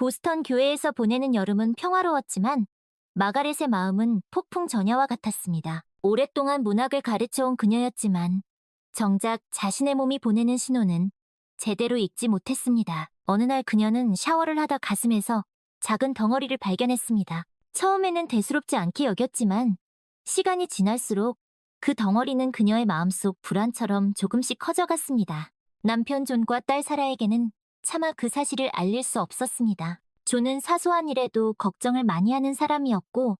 보스턴 교회에서 보내는 여름은 평화로웠지만 마가렛의 마음은 폭풍 전야와 같았습니다. 오랫동안 문학을 가르쳐온 그녀였지만 정작 자신의 몸이 보내는 신호는 제대로 읽지 못했습니다. 어느 날 그녀는 샤워를 하다 가슴에서 작은 덩어리를 발견했습니다. 처음에는 대수롭지 않게 여겼지만 시간이 지날수록 그 덩어리는 그녀의 마음속 불안처럼 조금씩 커져갔습니다. 남편 존과 딸 사라에게는 차마 그 사실을 알릴 수 없었습니다. 존은 사소한 일에도 걱정을 많이 하는 사람이었고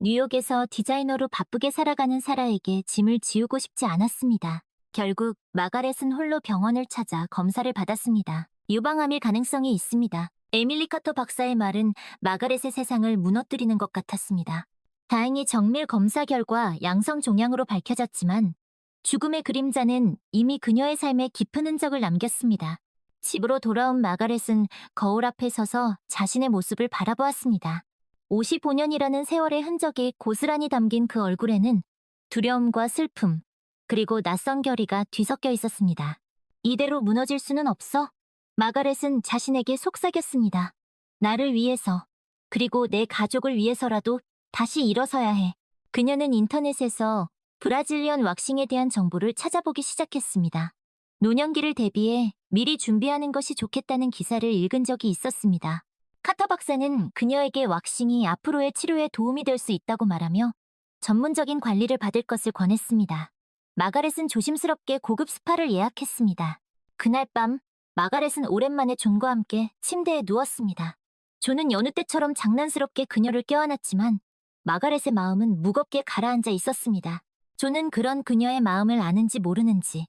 뉴욕에서 디자이너로 바쁘게 살아가는 사라에게 짐을 지우고 싶지 않았습니다. 결국 마가렛은 홀로 병원을 찾아 검사를 받았습니다. 유방암일 가능성이 있습니다. 에밀리 카터 박사의 말은 마가렛의 세상을 무너뜨리는 것 같았습니다. 다행히 정밀 검사 결과 양성 종양으로 밝혀졌지만 죽음의 그림자는 이미 그녀의 삶에 깊은 흔적을 남겼습니다. 집으로 돌아온 마가렛은 거울 앞에 서서 자신의 모습을 바라보았습니다. 55년이라는 세월의 흔적이 고스란히 담긴 그 얼굴에는 두려움과 슬픔, 그리고 낯선 결의가 뒤섞여 있었습니다. 이대로 무너질 수는 없어. 마가렛은 자신에게 속삭였습니다. 나를 위해서, 그리고 내 가족을 위해서라도 다시 일어서야 해. 그녀는 인터넷에서 브라질리언 왁싱에 대한 정보를 찾아보기 시작했습니다. 노년기를 대비해 미리 준비하는 것이 좋겠다는 기사를 읽은 적이 있었습니다. 카터 박사는 그녀에게 왁싱이 앞으로의 치료에 도움이 될 수 있다고 말하며 전문적인 관리를 받을 것을 권했습니다. 마가렛은 조심스럽게 고급 스파를 예약했습니다. 그날 밤 마가렛은 오랜만에 존과 함께 침대에 누웠습니다. 존은 여느 때처럼 장난스럽게 그녀를 껴안았지만 마가렛의 마음은 무겁게 가라앉아 있었습니다. 존은 그런 그녀의 마음을 아는지 모르는지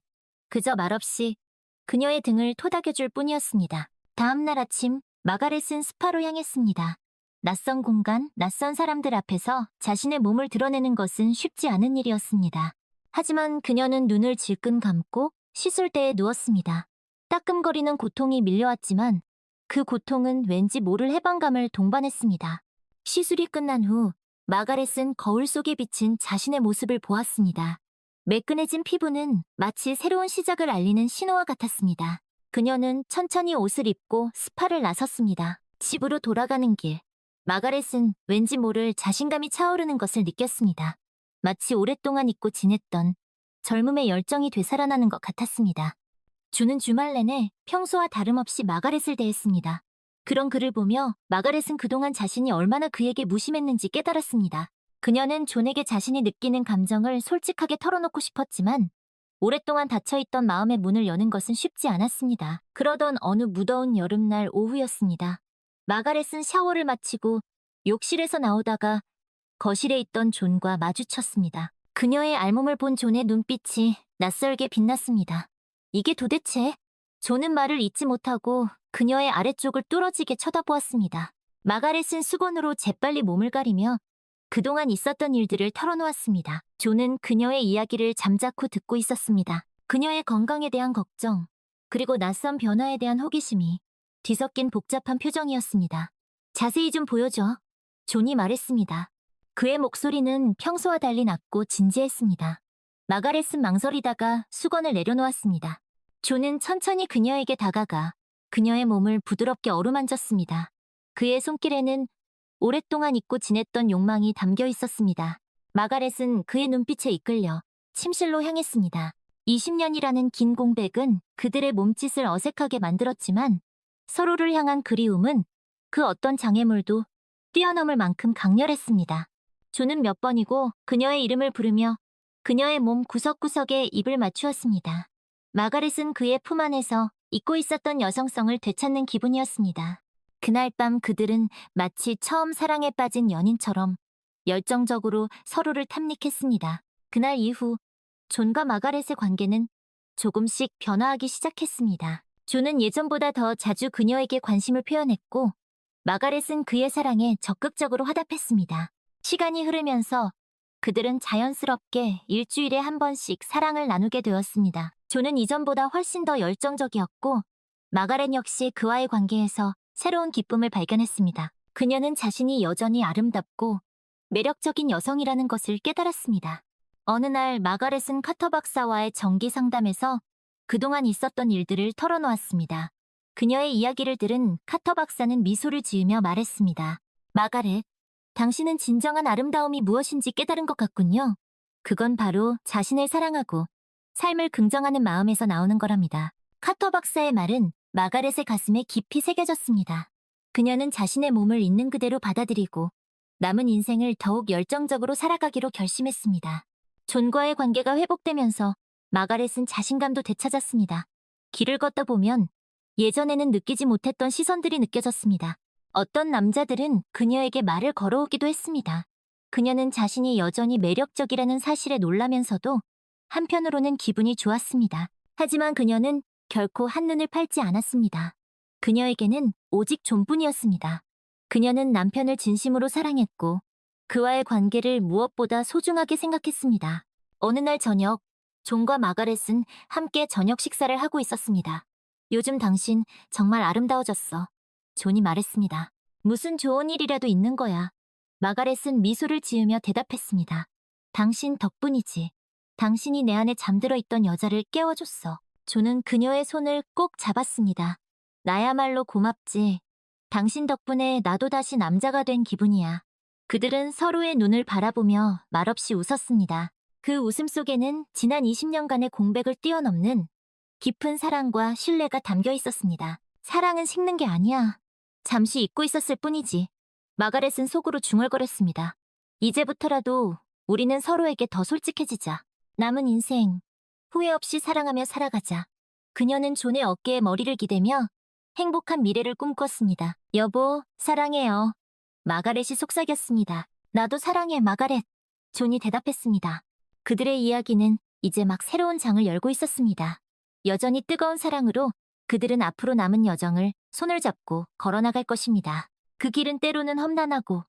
그저 말없이 그녀의 등을 토닥여줄 뿐이었습니다. 다음 날 아침 마가렛은 스파로 향했습니다. 낯선 공간, 낯선 사람들 앞에서 자신의 몸을 드러내는 것은 쉽지 않은 일이었습니다. 하지만 그녀는 눈을 질끈 감고 시술대에 누웠습니다. 따끔거리는 고통이 밀려왔지만 그 고통은 왠지 모를 해방감을 동반했습니다. 시술이 끝난 후 마가렛은 거울 속에 비친 자신의 모습을 보았습니다. 매끈해진 피부는 마치 새로운 시작을 알리는 신호와 같았습니다. 그녀는 천천히 옷을 입고 스파를 나섰습니다. 집으로 돌아가는 길. 마가렛은 왠지 모를 자신감이 차오르는 것을 느꼈습니다. 마치 오랫동안 잊고 지냈던 젊음의 열정이 되살아나는 것 같았습니다. 주는 주말 내내 평소와 다름없이 마가렛을 대했습니다. 그런 그를 보며 마가렛은 그동안 자신이 얼마나 그에게 무심했는지 깨달았습니다. 그녀는 존에게 자신이 느끼는 감정을 솔직하게 털어놓고 싶었지만 오랫동안 닫혀있던 마음의 문을 여는 것은 쉽지 않았습니다. 그러던 어느 무더운 여름날 오후였습니다. 마가렛은 샤워를 마치고 욕실에서 나오다가 거실에 있던 존과 마주쳤습니다. 그녀의 알몸을 본 존의 눈빛이 낯설게 빛났습니다. 이게 도대체? 존은 말을 잇지 못하고 그녀의 아래쪽을 뚫어지게 쳐다보았습니다. 마가렛은 수건으로 재빨리 몸을 가리며 그동안 있었던 일들을 털어놓았습니다. 존은 그녀의 이야기를 잠자코 듣고 있었습니다. 그녀의 건강에 대한 걱정, 그리고 낯선 변화에 대한 호기심이 뒤섞인 복잡한 표정이었습니다. 자세히 좀 보여줘. 존이 말했습니다. 그의 목소리는 평소와 달리 낮고 진지했습니다. 마가렛은 망설이다가 수건을 내려놓았습니다. 존은 천천히 그녀에게 다가가 그녀의 몸을 부드럽게 어루만졌습니다. 그의 손길에는 오랫동안 잊고 지냈던 욕망이 담겨 있었습니다. 마가렛은 그의 눈빛에 이끌려 침실로 향했습니다. 20년이라는 긴 공백은 그들의 몸짓을 어색하게 만들었지만 서로를 향한 그리움은 그 어떤 장애물도 뛰어넘을 만큼 강렬했습니다. 조는 몇 번이고 그녀의 이름을 부르며 그녀의 몸 구석구석에 입을 맞추었습니다. 마가렛은 그의 품 안에서 잊고 있었던 여성성을 되찾는 기분이었습니다. 그날 밤 그들은 마치 처음 사랑에 빠진 연인처럼 열정적으로 서로를 탐닉했습니다. 그날 이후 존과 마가렛의 관계는 조금씩 변화하기 시작했습니다. 존은 예전보다 더 자주 그녀에게 관심을 표현했고 마가렛은 그의 사랑에 적극적으로 화답했습니다. 시간이 흐르면서 그들은 자연스럽게 일주일에 한 번씩 사랑을 나누게 되었습니다. 존은 이전보다 훨씬 더 열정적이었고 마가렛 역시 그와의 관계에서 새로운 기쁨을 발견했습니다. 그녀는 자신이 여전히 아름답고 매력적인 여성이라는 것을 깨달았습니다. 어느 날 마가렛은 카터 박사와의 정기 상담에서 그동안 있었던 일들을 털어놓았습니다. 그녀의 이야기를 들은 카터 박사는 미소를 지으며 말했습니다. 마가렛, 당신은 진정한 아름다움이 무엇인지 깨달은 것 같군요. 그건 바로 자신을 사랑하고 삶을 긍정하는 마음에서 나오는 거랍니다. 카터 박사의 말은 마가렛의 가슴에 깊이 새겨졌습니다. 그녀는 자신의 몸을 있는 그대로 받아들이고 남은 인생을 더욱 열정적으로 살아가기로 결심했습니다. 존과의 관계가 회복되면서 마가렛은 자신감도 되찾았습니다. 길을 걷다 보면 예전에는 느끼지 못했던 시선들이 느껴졌습니다. 어떤 남자들은 그녀에게 말을 걸어오기도 했습니다. 그녀는 자신이 여전히 매력적이라는 사실에 놀라면서도 한편으로는 기분이 좋았습니다. 하지만 그녀는 결코 한눈을 팔지 않았습니다. 그녀에게는 오직 존뿐이었습니다. 그녀는 남편을 진심으로 사랑했고 그와의 관계를 무엇보다 소중하게 생각했습니다. 어느 날 저녁, 존과 마가렛은 함께 저녁 식사를 하고 있었습니다. 요즘 당신 정말 아름다워졌어. 존이 말했습니다. 무슨 좋은 일이라도 있는 거야. 마가렛은 미소를 지으며 대답했습니다. 당신 덕분이지. 당신이 내 안에 잠들어 있던 여자를 깨워줬어. 존은 그녀의 손을 꼭 잡았습니다. 나야말로 고맙지. 당신 덕분에 나도 다시 남자가 된 기분이야. 그들은 서로의 눈을 바라보며 말없이 웃었습니다. 그 웃음 속에는 지난 20년간의 공백을 뛰어넘는 깊은 사랑과 신뢰가 담겨 있었습니다. 사랑은 식는 게 아니야. 잠시 잊고 있었을 뿐이지. 마가렛은 속으로 중얼거렸습니다. 이제부터라도 우리는 서로에게 더 솔직해지자. 남은 인생 후회 없이 사랑하며 살아가자. 그녀는 존의 어깨에 머리를 기대며 행복한 미래를 꿈꿨습니다. 여보, 사랑해요. 마가렛이 속삭였습니다. 나도 사랑해, 마가렛. 존이 대답했습니다. 그들의 이야기는 이제 막 새로운 장을 열고 있었습니다. 여전히 뜨거운 사랑으로 그들은 앞으로 남은 여정을 손을 잡고 걸어나갈 것입니다. 그 길은 때로는 험난하고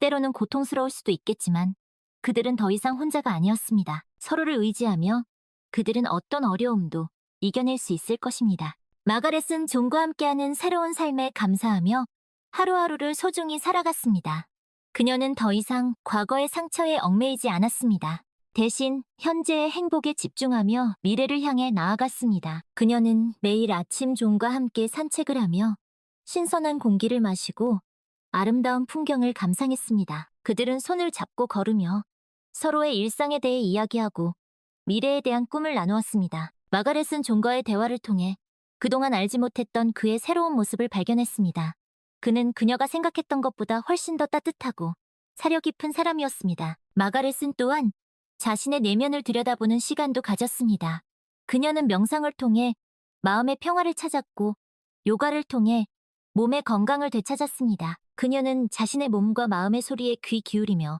때로는 고통스러울 수도 있겠지만 그들은 더 이상 혼자가 아니었습니다. 서로를 의지하며 그들은 어떤 어려움도 이겨낼 수 있을 것입니다. 마가렛은 존과 함께하는 새로운 삶에 감사하며 하루하루를 소중히 살아갔습니다. 그녀는 더 이상 과거의 상처에 얽매이지 않았습니다. 대신 현재의 행복에 집중하며 미래를 향해 나아갔습니다. 그녀는 매일 아침 존과 함께 산책을 하며 신선한 공기를 마시고 아름다운 풍경을 감상했습니다. 그들은 손을 잡고 걸으며 서로의 일상에 대해 이야기하고 미래에 대한 꿈을 나누었습니다. 마가렛은 존과의 대화를 통해 그동안 알지 못했던 그의 새로운 모습을 발견했습니다. 그는 그녀가 생각했던 것보다 훨씬 더 따뜻하고 사려 깊은 사람이었습니다. 마가렛은 또한 자신의 내면을 들여다보는 시간도 가졌습니다. 그녀는 명상을 통해 마음의 평화를 찾았고 요가를 통해 몸의 건강을 되찾았습니다. 그녀는 자신의 몸과 마음의 소리에 귀 기울이며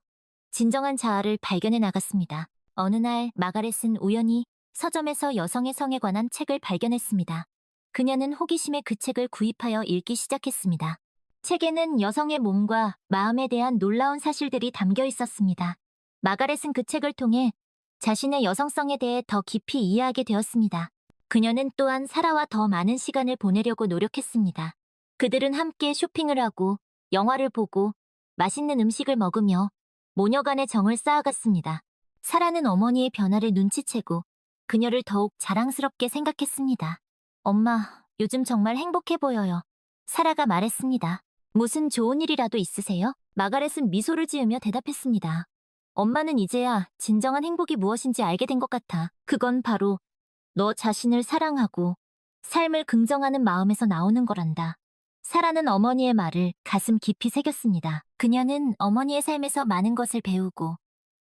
진정한 자아를 발견해 나갔습니다. 어느 날 마가렛은 우연히 서점에서 여성의 성에 관한 책을 발견했습니다. 그녀는 호기심에 그 책을 구입하여 읽기 시작했습니다. 책에는 여성의 몸과 마음에 대한 놀라운 사실들이 담겨 있었습니다. 마가렛은 그 책을 통해 자신의 여성성에 대해 더 깊이 이해하게 되었습니다. 그녀는 또한 사라와 더 많은 시간을 보내려고 노력했습니다. 그들은 함께 쇼핑을 하고 영화를 보고 맛있는 음식을 먹으며 모녀 간의 정을 쌓아갔습니다. 사라는 어머니의 변화를 눈치채고 그녀를 더욱 자랑스럽게 생각했습니다. 엄마, 요즘 정말 행복해 보여요. 사라가 말했습니다. 무슨 좋은 일이라도 있으세요? 마가렛은 미소를 지으며 대답했습니다. 엄마는 이제야 진정한 행복이 무엇인지 알게 된 것 같아. 그건 바로 너 자신을 사랑하고 삶을 긍정하는 마음에서 나오는 거란다. 사라는 어머니의 말을 가슴 깊이 새겼습니다. 그녀는 어머니의 삶에서 많은 것을 배우고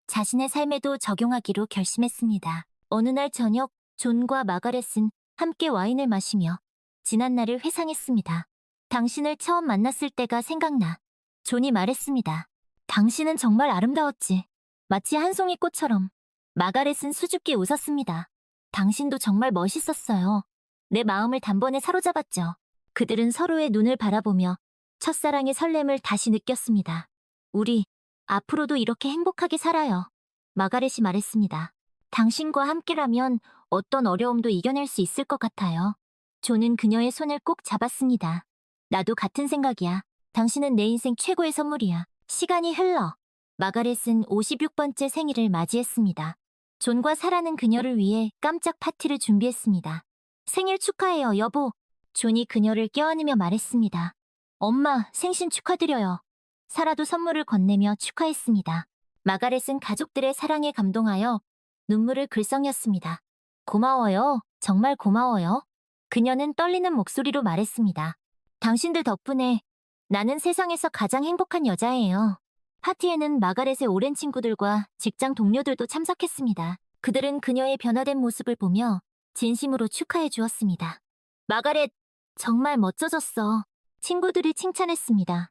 자신의 삶에도 적용하기로 결심했습니다. 어느 날 저녁 존과 마가렛은 함께 와인을 마시며 지난 날을 회상했습니다. 당신을 처음 만났을 때가 생각나. 존이 말했습니다. 당신은 정말 아름다웠지. 마치 한 송이 꽃처럼. 마가렛은 수줍게 웃었습니다. 당신도 정말 멋있었어요. 내 마음을 단번에 사로잡았죠. 그들은 서로의 눈을 바라보며 첫사랑의 설렘을 다시 느꼈습니다. 우리 앞으로도 이렇게 행복하게 살아요. 마가렛이 말했습니다. 당신과 함께라면 어떤 어려움도 이겨낼 수 있을 것 같아요. 조는 그녀의 손을 꼭 잡았습니다. 나도 같은 생각이야. 당신은 내 인생 최고의 선물이야. 시간이 흘러. 마가렛은 56번째 생일을 맞이했습니다. 존과 사라는 그녀를 위해 깜짝 파티를 준비했습니다. 생일 축하해요, 여보. 존이 그녀를 껴안으며 말했습니다. 엄마, 생신 축하드려요. 사라도 선물을 건네며 축하했습니다. 마가렛은 가족들의 사랑에 감동하여 눈물을 글썽였습니다. 고마워요. 정말 고마워요. 그녀는 떨리는 목소리로 말했습니다. 당신들 덕분에 나는 세상에서 가장 행복한 여자예요. 파티에는 마가렛의 오랜 친구들과 직장 동료들도 참석했습니다. 그들은 그녀의 변화된 모습을 보며 진심으로 축하해 주었습니다. 마가렛, 정말 멋져졌어. 친구들이 칭찬했습니다.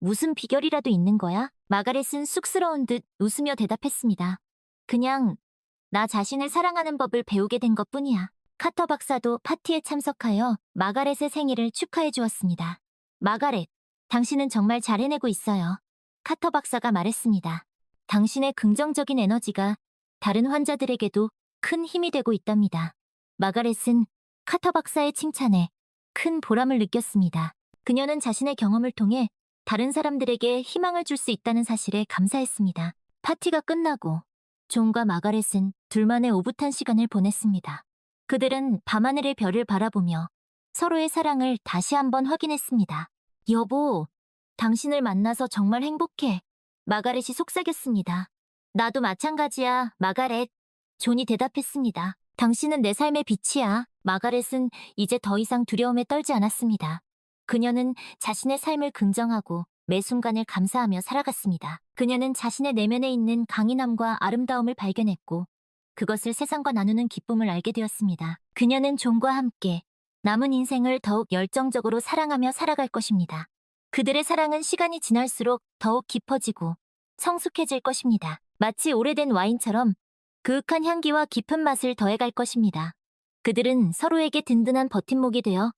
무슨 비결이라도 있는 거야? 마가렛은 쑥스러운 듯 웃으며 대답했습니다. 그냥 나 자신을 사랑하는 법을 배우게 된 것 뿐이야. 카터 박사도 파티에 참석하여 마가렛의 생일을 축하해 주었습니다. 마가렛, 당신은 정말 잘 해내고 있어요. 카터 박사가 말했습니다. 당신의 긍정적인 에너지가 다른 환자들에게도 큰 힘이 되고 있답니다. 마가렛은 카터 박사의 칭찬에 큰 보람을 느꼈습니다. 그녀는 자신의 경험을 통해 다른 사람들에게 희망을 줄 수 있다는 사실에 감사했습니다. 파티가 끝나고 존과 마가렛은 둘만의 오붓한 시간을 보냈습니다. 그들은 밤하늘의 별을 바라보며 서로의 사랑을 다시 한번 확인했습니다. 여보, 당신을 만나서 정말 행복해. 마가렛이 속삭였습니다. 나도 마찬가지야, 마가렛. 존이 대답했습니다. 당신은 내 삶의 빛이야. 마가렛은 이제 더 이상 두려움에 떨지 않았습니다. 그녀는 자신의 삶을 긍정하고 매 순간을 감사하며 살아갔습니다. 그녀는 자신의 내면에 있는 강인함과 아름다움을 발견했고 그것을 세상과 나누는 기쁨을 알게 되었습니다. 그녀는 존과 함께 남은 인생을 더욱 열정적으로 사랑하며 살아갈 것입니다. 그들의 사랑은 시간이 지날수록 더욱 깊어지고 성숙해질 것입니다. 마치 오래된 와인처럼 그윽한 향기와 깊은 맛을 더해갈 것입니다. 그들은 서로에게 든든한 버팀목이 되어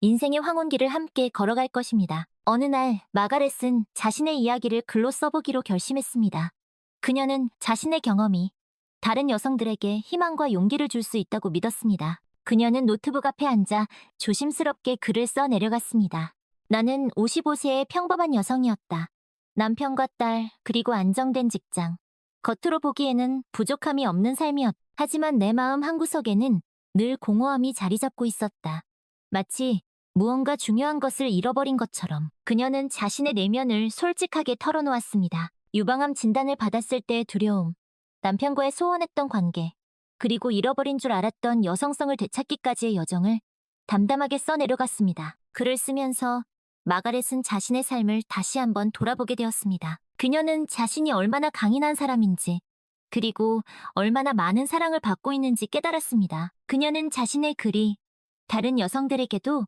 인생의 황혼길을 함께 걸어갈 것입니다. 어느 날 마가렛은 자신의 이야기를 글로 써보기로 결심했습니다. 그녀는 자신의 경험이 다른 여성들에게 희망과 용기를 줄 수 있다고 믿었습니다. 그녀는 노트북 앞에 앉아 조심스럽게 글을 써 내려갔습니다. 나는 55세의 평범한 여성이었다. 남편과 딸, 그리고 안정된 직장. 겉으로 보기에는 부족함이 없는 삶이었다. 하지만 내 마음 한구석에는 늘 공허함이 자리 잡고 있었다. 마치 무언가 중요한 것을 잃어버린 것처럼 그녀는 자신의 내면을 솔직하게 털어놓았습니다. 유방암 진단을 받았을 때의 두려움, 남편과의 소원했던 관계, 그리고 잃어버린 줄 알았던 여성성을 되찾기까지의 여정을 담담하게 써내려갔습니다. 글을 쓰면서 마가렛은 자신의 삶을 다시 한번 돌아보게 되었습니다. 그녀는 자신이 얼마나 강인한 사람인지, 그리고 얼마나 많은 사랑을 받고 있는지 깨달았습니다. 그녀는 자신의 글이 다른 여성들에게도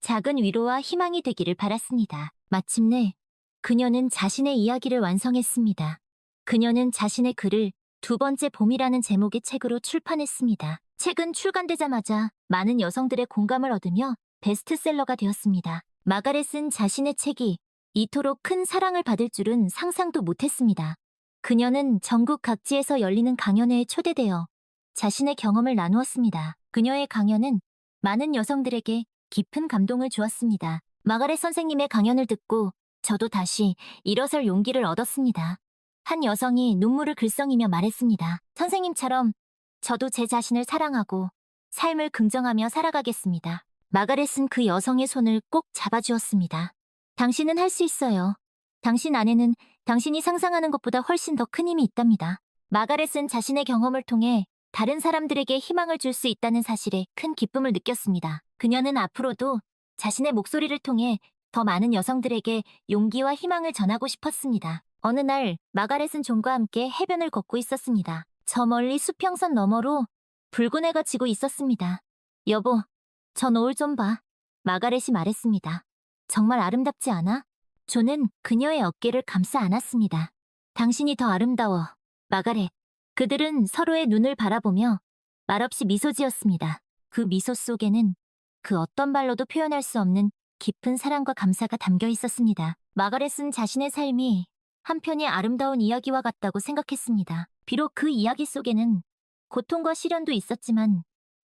작은 위로와 희망이 되기를 바랐습니다. 마침내 그녀는 자신의 이야기를 완성했습니다. 그녀는 자신의 글을 두 번째 봄이라는 제목의 책으로 출판했습니다. 책은 출간되자마자 많은 여성들의 공감을 얻으며 베스트셀러가 되었습니다. 마가렛은 자신의 책이 이토록 큰 사랑을 받을 줄은 상상도 못했습니다. 그녀는 전국 각지에서 열리는 강연회에 초대되어 자신의 경험을 나누었습니다. 그녀의 강연은 많은 여성들에게 깊은 감동을 주었습니다. 마가렛 선생님의 강연을 듣고 저도 다시 일어설 용기를 얻었습니다. 한 여성이 눈물을 글썽이며 말했습니다. 선생님처럼 저도 제 자신을 사랑하고 삶을 긍정하며 살아가겠습니다. 마가렛은 그 여성의 손을 꼭 잡아주었습니다. 당신은 할 수 있어요. 당신 안에는 당신이 상상하는 것보다 훨씬 더 큰 힘이 있답니다. 마가렛은 자신의 경험을 통해 다른 사람들에게 희망을 줄 수 있다는 사실에 큰 기쁨을 느꼈습니다. 그녀는 앞으로도 자신의 목소리를 통해 더 많은 여성들에게 용기와 희망을 전하고 싶었습니다. 어느 날 마가렛은 존과 함께 해변을 걷고 있었습니다. 저 멀리 수평선 너머로 붉은 해가 지고 있었습니다. 여보, 저 노을 좀 봐. 마가렛이 말했습니다. 정말 아름답지 않아? 존은 그녀의 어깨를 감싸 안았습니다. 당신이 더 아름다워. 마가렛. 그들은 서로의 눈을 바라보며 말없이 미소 지었습니다. 그 미소 속에는 그 어떤 말로도 표현할 수 없는 깊은 사랑과 감사가 담겨 있었습니다. 마가렛은 자신의 삶이 한편의 아름다운 이야기와 같다고 생각했습니다. 비록 그 이야기 속에는 고통과 시련도 있었지만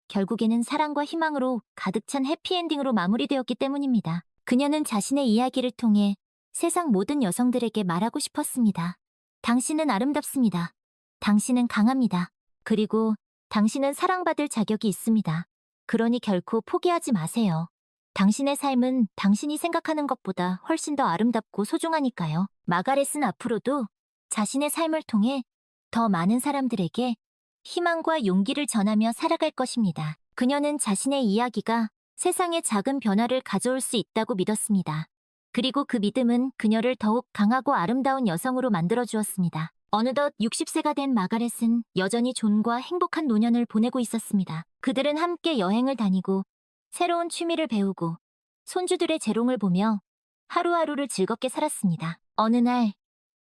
결국에는 사랑과 희망으로 가득 찬 해피엔딩으로 마무리되었기 때문입니다. 그녀는 자신의 이야기를 통해 세상 모든 여성들에게 말하고 싶었습니다. 당신은 아름답습니다. 당신은 강합니다. 그리고 당신은 사랑받을 자격이 있습니다. 그러니 결코 포기하지 마세요. 당신의 삶은 당신이 생각하는 것보다 훨씬 더 아름답고 소중하니까요. 마가렛은 앞으로도 자신의 삶을 통해 더 많은 사람들에게 희망과 용기를 전하며 살아갈 것입니다. 그녀는 자신의 이야기가 세상에 작은 변화를 가져올 수 있다고 믿었습니다. 그리고 그 믿음은 그녀를 더욱 강하고 아름다운 여성으로 만들어 주었습니다. 어느덧 60세가 된 마가렛은 여전히 존과 행복한 노년을 보내고 있었습니다. 그들은 함께 여행을 다니고 새로운 취미를 배우고 손주들의 재롱을 보며 하루하루를 즐겁게 살았습니다. 어느 날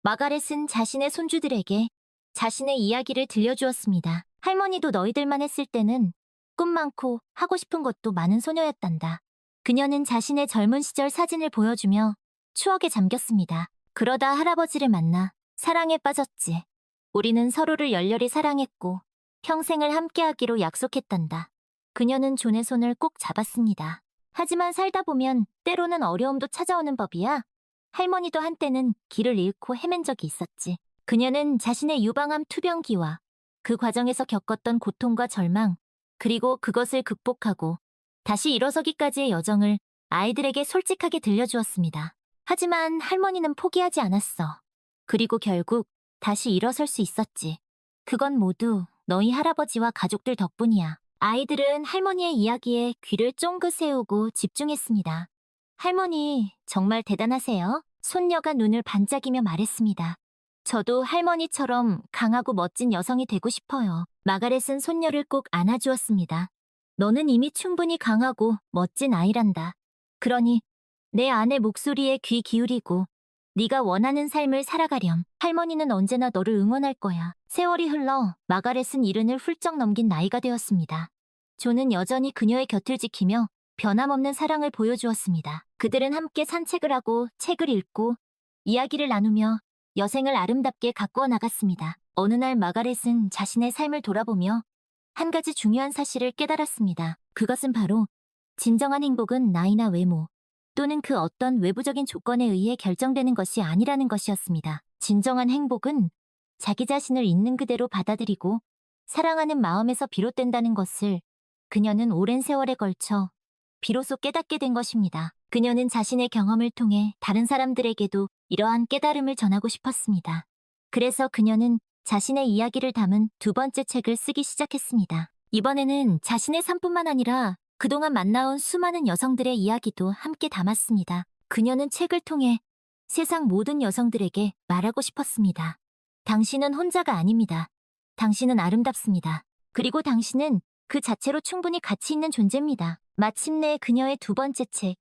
마가렛은 자신의 손주들에게 자신의 이야기를 들려주었습니다. 할머니도 너희들만 했을 때는 꿈 많고 하고 싶은 것도 많은 소녀였단다. 그녀는 자신의 젊은 시절 사진을 보여주며 추억에 잠겼습니다. 그러다 할아버지를 만나 사랑에 빠졌지. 우리는 서로를 열렬히 사랑했고 평생을 함께하기로 약속했단다. 그녀는 존의 손을 꼭 잡았습니다. 하지만 살다 보면 때로는 어려움도 찾아오는 법이야. 할머니도 한때는 길을 잃고 헤맨 적이 있었지. 그녀는 자신의 유방암 투병기와 그 과정에서 겪었던 고통과 절망, 그리고 그것을 극복하고 다시 일어서기까지의 여정을 아이들에게 솔직하게 들려주었습니다. 하지만 할머니는 포기하지 않았어. 그리고 결국 다시 일어설 수 있었지. 그건 모두 너희 할아버지와 가족들 덕분이야. 아이들은 할머니의 이야기에 귀를 쫑긋 세우고 집중했습니다. 할머니, 정말 대단하세요. 손녀가 눈을 반짝이며 말했습니다. 저도 할머니처럼 강하고 멋진 여성이 되고 싶어요. 마가렛은 손녀를 꼭 안아주었습니다. 너는 이미 충분히 강하고 멋진 아이란다. 그러니 내 아내 목소리에 귀 기울이고 네가 원하는 삶을 살아가렴. 할머니는 언제나 너를 응원할 거야. 세월이 흘러 마가렛은 이른을 훌쩍 넘긴 나이가 되었습니다. 조는 여전히 그녀의 곁을 지키며 변함없는 사랑을 보여주었습니다. 그들은 함께 산책을 하고 책을 읽고 이야기를 나누며 여생을 아름답게 가꾸어 나갔습니다. 어느 날 마가렛은 자신의 삶을 돌아보며 한 가지 중요한 사실을 깨달았습니다. 그것은 바로 진정한 행복은 나이나 외모 또는 그 어떤 외부적인 조건에 의해 결정되는 것이 아니라는 것이었습니다. 진정한 행복은 자기 자신을 있는 그대로 받아들이고 사랑하는 마음에서 비롯된다는 것을 그녀는 오랜 세월에 걸쳐 비로소 깨닫게 된 것입니다. 그녀는 자신의 경험을 통해 다른 사람들에게도 이러한 깨달음을 전하고 싶었습니다. 그래서 그녀는 자신의 이야기를 담은 두 번째 책을 쓰기 시작했습니다. 이번에는 자신의 삶뿐만 아니라 그동안 만나온 수많은 여성들의 이야기도 함께 담았습니다. 그녀는 책을 통해 세상 모든 여성들에게 말하고 싶었습니다. 당신은 혼자가 아닙니다. 당신은 아름답습니다. 그리고 당신은 그 자체로 충분히 가치 있는 존재입니다. 마침내 그녀의 두 번째 책,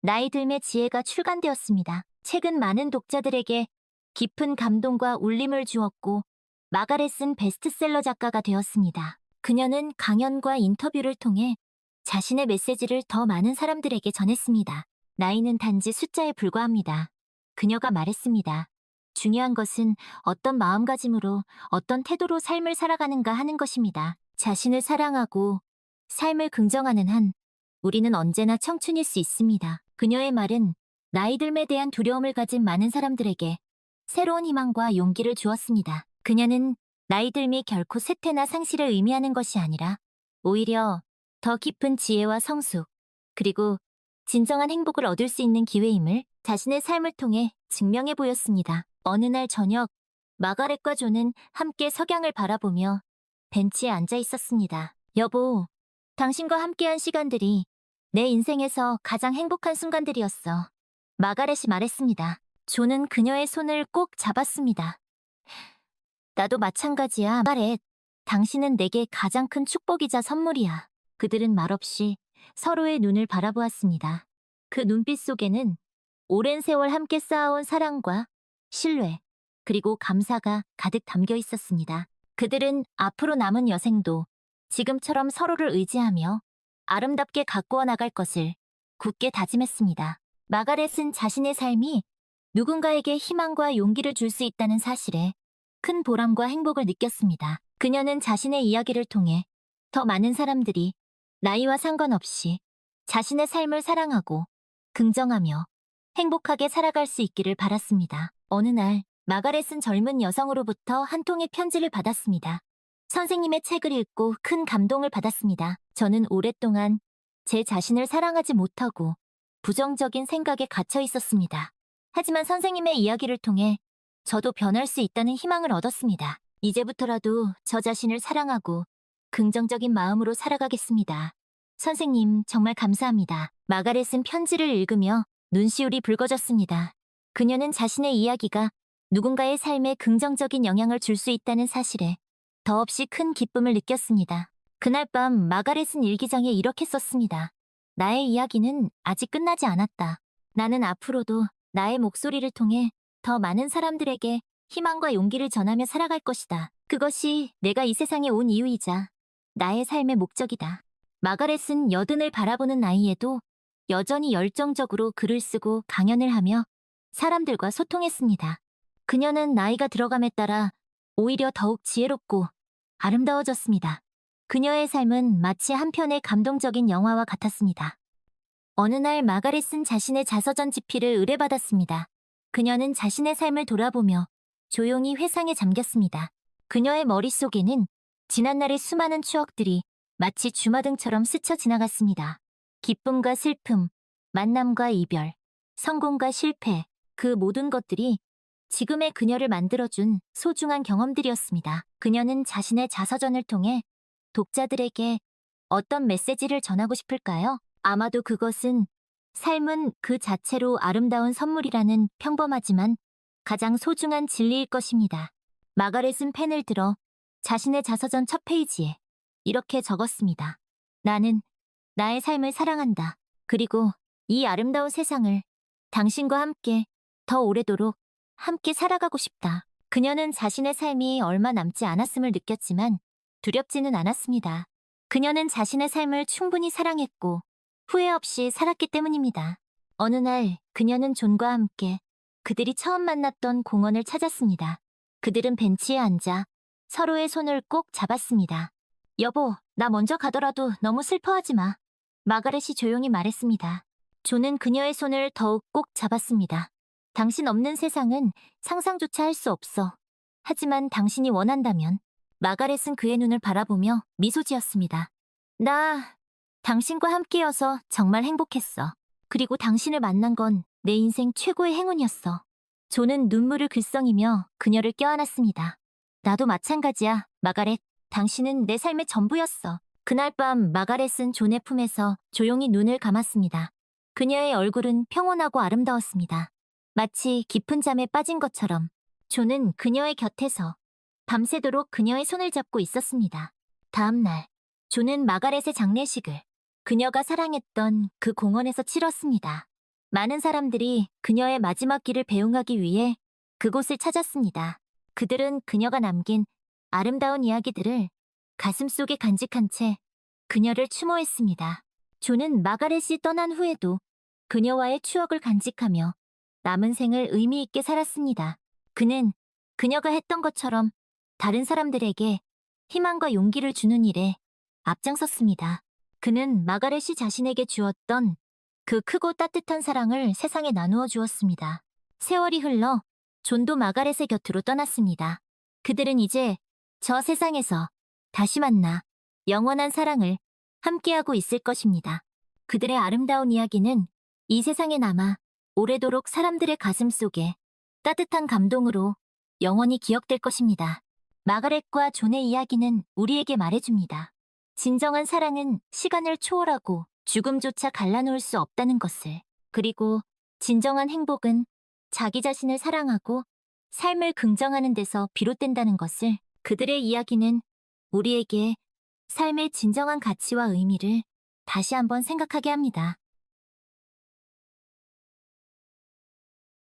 나이 들매 지혜가 출간되었습니다. 책은 많은 독자들에게 깊은 감동과 울림을 주었고 마가렛은 베스트셀러 작가가 되었습니다. 그녀는 강연과 인터뷰를 통해 자신의 메시지를 더 많은 사람들에게 전했습니다. 나이는 단지 숫자에 불과합니다. 그녀가 말했습니다. 중요한 것은 어떤 마음가짐으로 어떤 태도로 삶을 살아가는가 하는 것입니다. 자신을 사랑하고 삶을 긍정하는 한 우리는 언제나 청춘일 수 있습니다. 그녀의 말은 나이 들에 대한 두려움을 가진 많은 사람들에게 새로운 희망과 용기를 주었습니다. 그녀는 나이 들미 결코 쇠퇴나 상실을 의미하는 것이 아니라 오히려 더 깊은 지혜와 성숙, 그리고 진정한 행복을 얻을 수 있는 기회임을 자신의 삶을 통해 증명해 보였습니다. 어느 날 저녁, 마가렛과 조는 함께 석양을 바라보며 벤치에 앉아 있었습니다. 여보, 당신과 함께한 시간들이 내 인생에서 가장 행복한 순간들이었어. 마가렛이 말했습니다. 조는 그녀의 손을 꼭 잡았습니다. 나도 마찬가지야, 마가렛. 당신은 내게 가장 큰 축복이자 선물이야. 그들은 말없이 서로의 눈을 바라보았습니다. 그 눈빛 속에는 오랜 세월 함께 쌓아온 사랑과 신뢰, 그리고 감사가 가득 담겨 있었습니다. 그들은 앞으로 남은 여생도 지금처럼 서로를 의지하며 아름답게 가꾸어 나갈 것을 굳게 다짐했습니다. 마가렛은 자신의 삶이 누군가에게 희망과 용기를 줄 수 있다는 사실에 큰 보람과 행복을 느꼈습니다. 그녀는 자신의 이야기를 통해 더 많은 사람들이 나이와 상관없이 자신의 삶을 사랑하고 긍정하며 행복하게 살아갈 수 있기를 바랐습니다. 어느 날 마가렛은 젊은 여성으로부터 한 통의 편지를 받았습니다. 선생님의 책을 읽고 큰 감동을 받았습니다. 저는 오랫동안 제 자신을 사랑하지 못하고 부정적인 생각에 갇혀 있었습니다. 하지만 선생님의 이야기를 통해 저도 변할 수 있다는 희망을 얻었습니다. 이제부터라도 저 자신을 사랑하고 긍정적인 마음으로 살아가겠습니다. 선생님, 정말 감사합니다. 마가렛은 편지를 읽으며 눈시울이 붉어졌습니다. 그녀는 자신의 이야기가 누군가의 삶에 긍정적인 영향을 줄 수 있다는 사실에 더없이 큰 기쁨을 느꼈습니다. 그날 밤 마가렛은 일기장에 이렇게 썼습니다. 나의 이야기는 아직 끝나지 않았다. 나는 앞으로도 나의 목소리를 통해 더 많은 사람들에게 희망과 용기를 전하며 살아갈 것이다. 그것이 내가 이 세상에 온 이유이자 나의 삶의 목적이다. 마가렛은 여든을 바라보는 나이에도 여전히 열정적으로 글을 쓰고 강연을 하며 사람들과 소통했습니다. 그녀는 나이가 들어감에 따라 오히려 더욱 지혜롭고 아름다워졌습니다. 그녀의 삶은 마치 한 편의 감동적인 영화와 같았습니다. 어느 날 마가렛은 자신의 자서전 집필을 의뢰받았습니다. 그녀는 자신의 삶을 돌아보며 조용히 회상에 잠겼습니다. 그녀의 머릿속에는 지난날의 수많은 추억들이 마치 주마등처럼 스쳐 지나갔습니다. 기쁨과 슬픔, 만남과 이별, 성공과 실패, 그 모든 것들이 지금의 그녀를 만들어준 소중한 경험들이었습니다. 그녀는 자신의 자서전을 통해 독자들에게 어떤 메시지를 전하고 싶을까요? 아마도 그것은 삶은 그 자체로 아름다운 선물이라는 평범하지만 가장 소중한 진리일 것입니다. 마가렛은 펜을 들어 자신의 자서전 첫 페이지에 이렇게 적었습니다. 나는 나의 삶을 사랑한다. 그리고 이 아름다운 세상을 당신과 함께 더 오래도록 함께 살아가고 싶다. 그녀는 자신의 삶이 얼마 남지 않았음을 느꼈지만 두렵지는 않았습니다. 그녀는 자신의 삶을 충분히 사랑했고 후회 없이 살았기 때문입니다. 어느 날 그녀는 존과 함께 그들이 처음 만났던 공원을 찾았습니다. 그들은 벤치에 앉아 서로의 손을 꼭 잡았습니다. 여보, 나 먼저 가더라도 너무 슬퍼하지 마. 마가렛이 조용히 말했습니다. 존은 그녀의 손을 더욱 꼭 잡았습니다. 당신 없는 세상은 상상조차 할 수 없어. 하지만 당신이 원한다면 마가렛은 그의 눈을 바라보며 미소 지었습니다. 나 당신과 함께여서 정말 행복했어. 그리고 당신을 만난 건 내 인생 최고의 행운이었어. 존은 눈물을 글썽이며 그녀를 껴안았습니다. 나도 마찬가지야, 마가렛. 당신은 내 삶의 전부였어. 그날 밤 마가렛은 존의 품에서 조용히 눈을 감았습니다. 그녀의 얼굴은 평온하고 아름다웠습니다. 마치 깊은 잠에 빠진 것처럼 존은 그녀의 곁에서 밤새도록 그녀의 손을 잡고 있었습니다. 다음 날, 존은 마가렛의 장례식을 그녀가 사랑했던 그 공원에서 치렀습니다. 많은 사람들이 그녀의 마지막 길을 배웅하기 위해 그곳을 찾았습니다. 그들은 그녀가 남긴 아름다운 이야기들을 가슴속에 간직한 채 그녀를 추모했습니다. 존은 마가렛이 떠난 후에도 그녀와의 추억을 간직하며 남은 생을 의미 있게 살았습니다. 그는 그녀가 했던 것처럼 다른 사람들에게 희망과 용기를 주는 일에 앞장섰습니다. 그는 마가렛이 자신에게 주었던 그 크고 따뜻한 사랑을 세상에 나누어 주었습니다. 세월이 흘러 존도 마가렛의 곁으로 떠났습니다. 그들은 이제 저 세상에서 다시 만나 영원한 사랑을 함께하고 있을 것입니다. 그들의 아름다운 이야기는 이 세상에 남아 오래도록 사람들의 가슴 속에 따뜻한 감동으로 영원히 기억될 것입니다. 마가렛과 존의 이야기는 우리에게 말해줍니다. 진정한 사랑은 시간을 초월하고 죽음조차 갈라놓을 수 없다는 것을. 그리고 진정한 행복은 자기 자신을 사랑하고 삶을 긍정하는 데서 비롯된다는 것을 그들의 이야기는 우리에게 삶의 진정한 가치와 의미를 다시 한번 생각하게 합니다.